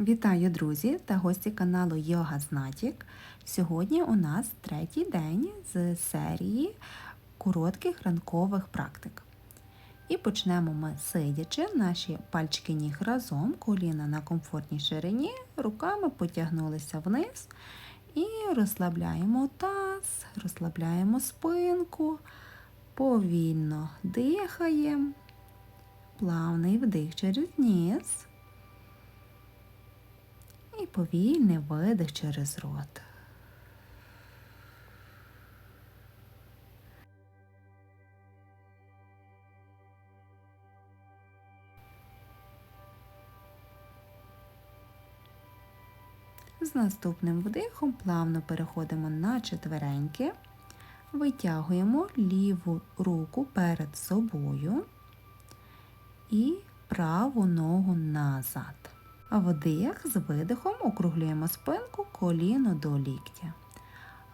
Вітаю, друзі та гості каналу Йога Знатік. Сьогодні у нас третій день з серії коротких ранкових практик. І почнемо ми сидячи, наші пальчики ніг разом, коліна на комфортній ширині, руками потягнулися вниз і розслабляємо таз, розслабляємо спинку, повільно дихаємо, плавний вдих через ніс. І повільний видих через рот. З наступним вдихом плавно переходимо на четвереньки, витягуємо ліву руку перед собою і праву ногу назад. Вдих з видихом округлюємо спинку коліно до ліктя.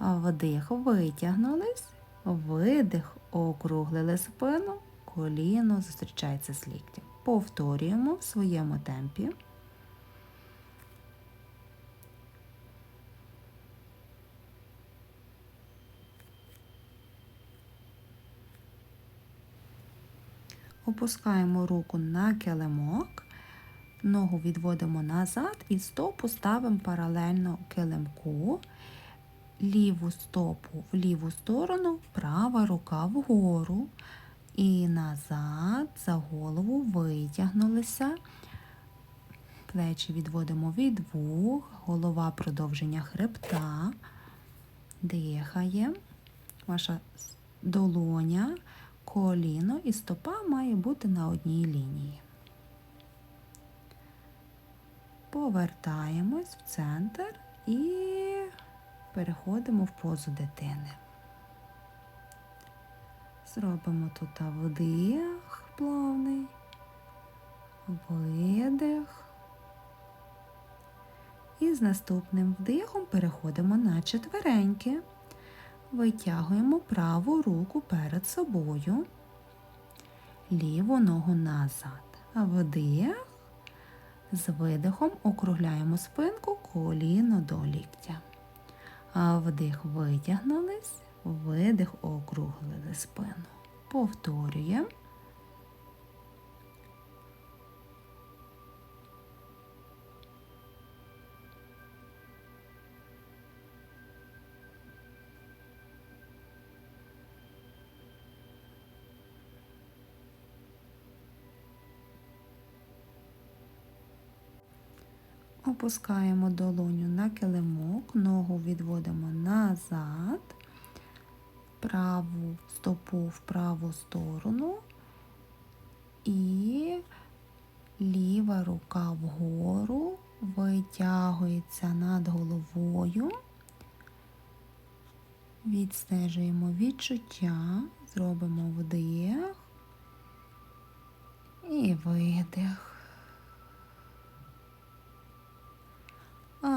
Вдих витягнулись, видих округлили спину, коліно зустрічається з ліктем. Повторюємо в своєму темпі. Опускаємо руку на килимок. Ногу відводимо назад і стопу ставимо паралельно килимку, ліву стопу в ліву сторону, права рука вгору. І назад за голову витягнулися. Плечі відводимо від вух, голова продовження хребта. Дихає. Ваша долоня, коліно і стопа має бути на одній лінії. Повертаємось в центр і переходимо в позу дитини. Зробимо тут вдих плавний, видих. І з наступним вдихом переходимо на четвереньки. Витягуємо праву руку перед собою, ліву ногу назад. Вдих. З видихом округляємо спинку коліно до ліктя. Вдих витягнулись, видих округлили спину. Повторюємо. Опускаємо долоню на килимок, ногу відводимо назад, праву стопу в праву сторону і ліва рука вгору витягується над головою. Відстежуємо відчуття, зробимо вдих і видих.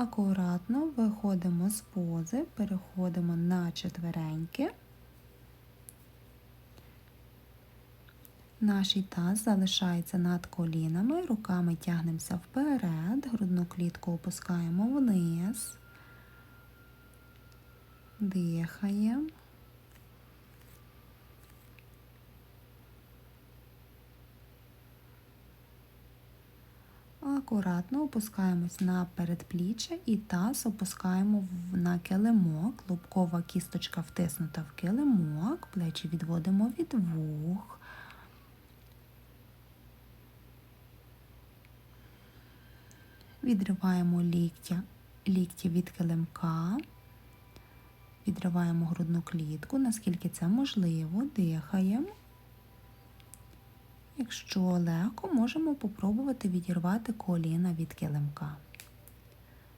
Акуратно виходимо з пози, переходимо на четвереньки. Наш таз залишається над колінами, руками тягнемося вперед, грудну клітку опускаємо вниз, дихаємо. Акуратно опускаємось на передпліччя і таз опускаємо на килимок, лобкова кісточка втиснута в килимок, плечі відводимо від вух. Відриваємо ліктя, лікті від килимка, відриваємо грудну клітку, наскільки це можливо, дихаємо. Якщо легко, можемо попробувати відірвати коліна від килимка.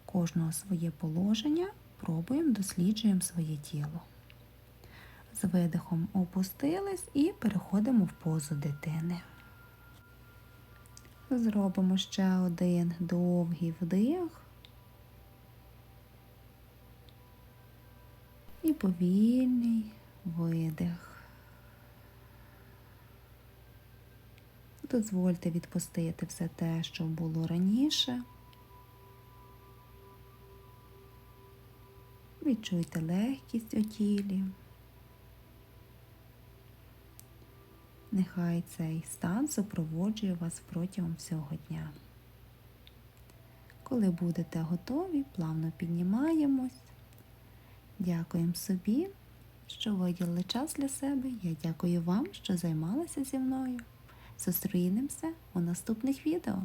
Кожного своє положення пробуємо, досліджуємо своє тіло. З видихом опустились і переходимо в позу дитини. Зробимо ще один довгий вдих і повільний видих. дозвольте відпустити все те, що було раніше. Відчуйте легкість у тілі. Нехай цей стан супроводжує вас протягом всього дня. Коли будете готові, плавно піднімаємось. Дякуємо собі, що виділили час для себе. Я дякую вам, що займалися зі мною. Зустрінемося у наступних відео.